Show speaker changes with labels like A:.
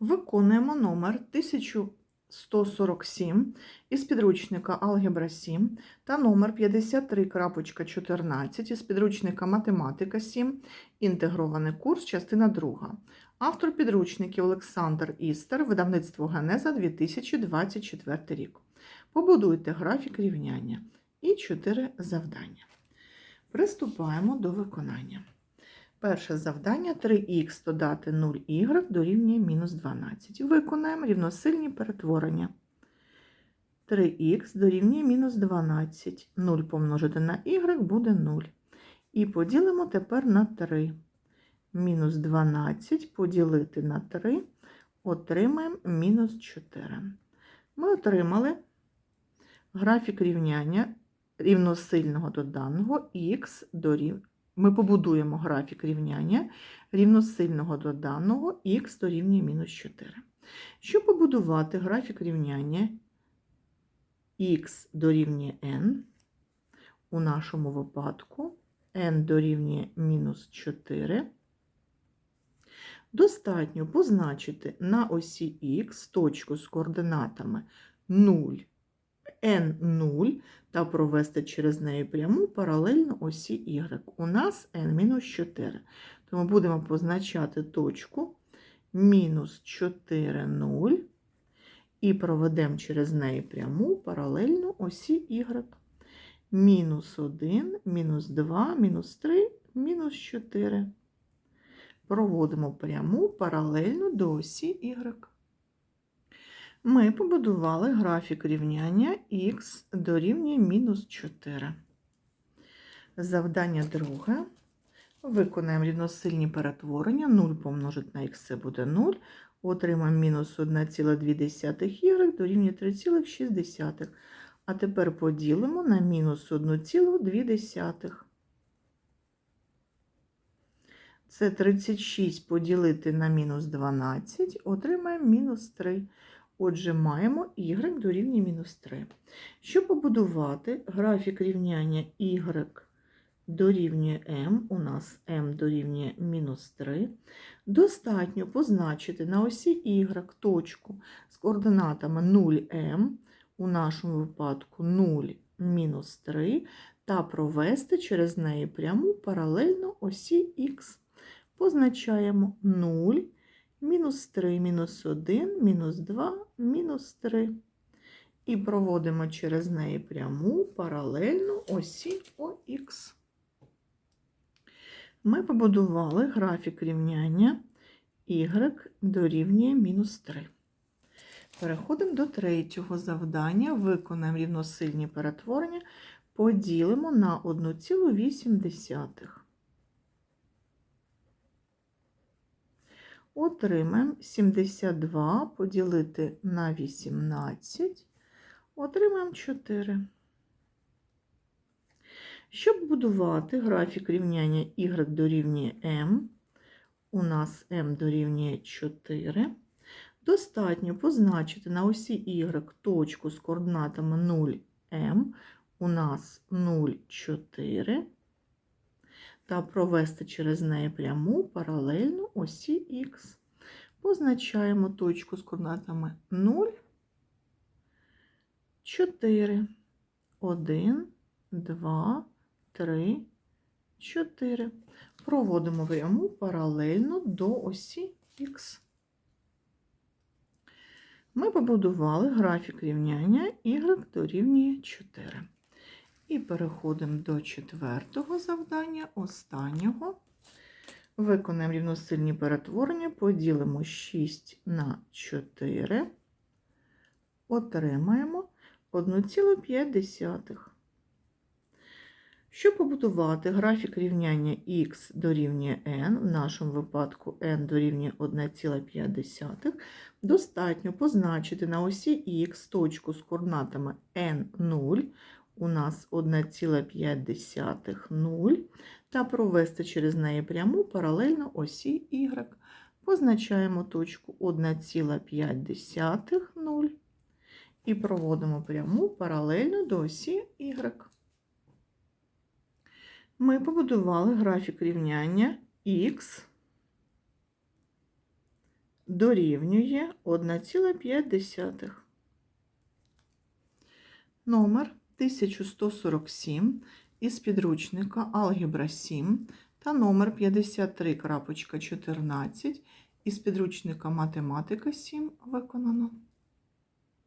A: Виконуємо номер 1147 із підручника Алгебра 7 та номер 53.14 із підручника Математика 7, інтегрований курс, частина 2. Автор підручників Олександр Істер, видавництво Генеза 2024 рік. Побудуйте графік рівняння і 4 завдання. Приступаємо до виконання. Перше завдання 3х додати 0y дорівнює мінус 12. Виконаємо рівносильні перетворення. 3х дорівнює мінус 12. 0 помножити на y буде 0. І поділимо тепер на 3. Мінус 12 поділити на 3, отримаємо мінус 4. Ми отримали графік рівняння рівносильного до даного х дорівнює. Ми побудуємо графік рівняння рівносильного до даного х дорівнює мінус 4. Щоб побудувати графік рівняння х дорівнює n, у нашому випадку n дорівнює мінус 4, достатньо позначити на осі х точку з координатами 0, n0 та провести через неї пряму паралельно осі y. У нас n-4. Тому будемо позначати точку мінус 4, 0 і проведемо через неї пряму паралельно осі y. Мінус 1, мінус 2, мінус 3, мінус 4. Проводимо пряму паралельно до осі y. Ми побудували графік рівняння х дорівнює мінус 4. Завдання друге. Виконаємо рівносильні перетворення. 0 помножити на х буде 0. Отримаємо мінус 1,2y дорівнює 3,6. А тепер поділимо на мінус 1,2. Це 36 поділити на мінус 12, отримаємо мінус 3. Отже, маємо y дорівнює мінус 3. Щоб побудувати графік рівняння y дорівнює m, у нас m дорівнює мінус 3, достатньо позначити на осі y точку з координатами 0m, у нашому випадку 0 мінус 3, та провести через неї пряму паралельно осі х. Позначаємо 0 мінус 3, мінус 1, мінус 2, мінус 3. І проводимо через неї пряму паралельно осі ОХ. Ми побудували графік рівняння y дорівнює мінус 3. Переходимо до третього завдання. Виконаємо рівносильні перетворення, поділимо на 1,8. Отримаємо 72 поділити на 18, отримаємо 4. Щоб будувати графік рівняння y дорівнює m, у нас m дорівнює 4, достатньо позначити на осі y точку з координатами 0m, у нас 0,4 та провести через неї пряму паралельно осі х. Позначаємо точку з координатами 0, 4, 1, 2, 3, 4. Проводимо пряму паралельно до осі х. Ми побудували графік рівняння y дорівнює 4. І переходимо до четвертого завдання, останнього. Виконаємо рівносильні перетворення, поділимо 6 на 4, отримаємо 1,5. Щоб побудувати графік рівняння х дорівнює n, в нашому випадку n дорівнює 1,5, достатньо позначити на осі х точку з координатами n0, у нас 1,5 0, та провести через неї пряму паралельно осі y. Позначаємо точку 1,5 0 і проводимо пряму паралельно до осі y. Ми побудували графік рівняння х дорівнює 1,5. Номер 1147 із підручника Алгебра 7 та номер 53.14 із підручника Математика 7 виконано.